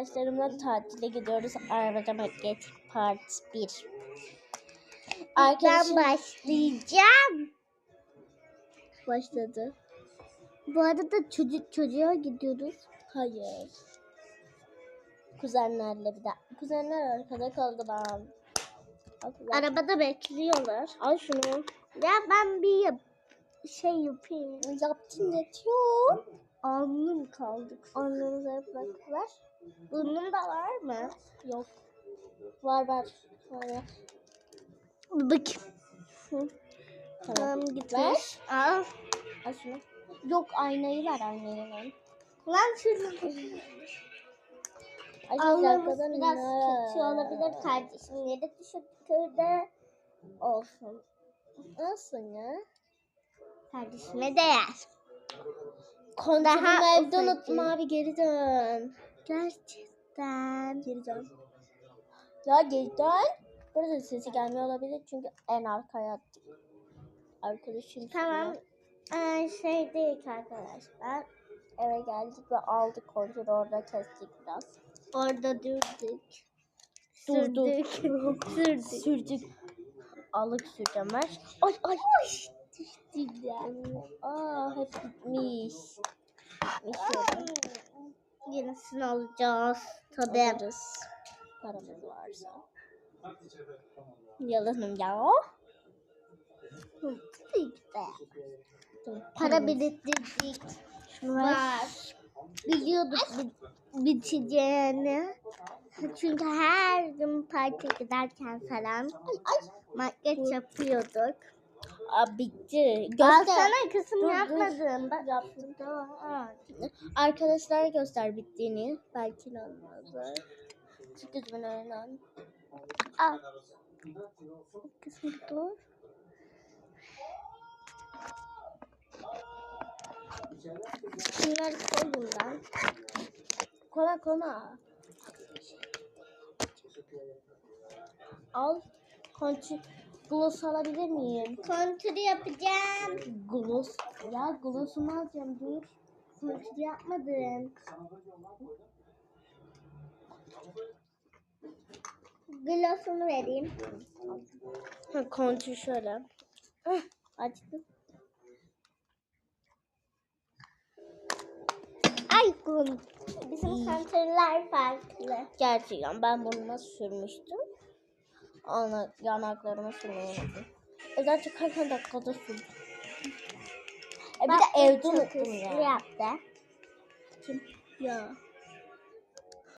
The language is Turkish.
arkadaşlarımla tatile gidiyoruz. Arabada makyaj part 1. Arkadaşım başlayacağım. başladı. Bu arada çocuk çocuğa gidiyoruz. Hayır. Kuzenlerle bir de. Kuzenler arkada kaldı ben. Kuzen. Arabada bekliyorlar. Al şunu. Ya ben bir yap şey yapayım. Yaptın yetiyor. Alnım kaldı. Alnınıza bak ver. Bunun da var mı? Yok. Var var. Var var. Bak. Tamam. Git. Ver. Al. Al şunu. Yok aynayı ver aynayı ver. Lan şunu. Alnımız biraz kötü olabilir kardeşim. Yedi teşekkürde olsun. Nasıl ya? Kardeşime değer. Daha evde unuttum abi geri dön. Gerçekten. Geri dön. Ya geri dön. Burada sesi gelmiyor olabilir çünkü en arkaya attık. Arkadaşım Tamam. Ee, şey değil arkadaşlar. eve geldik ve aldık kontrolü orada kestik biraz. Orada durduk. Durduk. Sürdük. Sürdük. Alık süreceğim ver. Ay ay. Güzel. Aa hep gitmiş. Gitmiş. Yenisini alacağız. Tabii. Alırız. Paramız varsa. Yalanım ya. Para biriktirdik. Var. Biliyorduk bi- biteceğini. Çünkü her gün parka giderken falan makyaj yapıyorduk. Aa, bitti. Göster. Alsana kısım Dur, dur. yapmadım. Bak Yaptım. Arkadaşlara göster bittiğini. Belki inanmazlar. Çünkü ben öğren. Al. Kısmı dur. Bunları koyayım ben. Kona kona. Al. Konçu. Gloss alabilir miyim? Kontrol yapacağım. Gloss. Ya gloss'umu alacağım dur. Kontrol yapmadım. Gloss'umu vereyim. Ha, konçu şöyle. Açtım. Ay kum. Bizim kontroller farklı. Gerçekten ben burnuma sürmüştüm. Ana, yanaklarıma sürmeyi unuttum. Evden çıkarken dakikada sürdüm. E bir de evde unuttum ya. yaptı. Ya.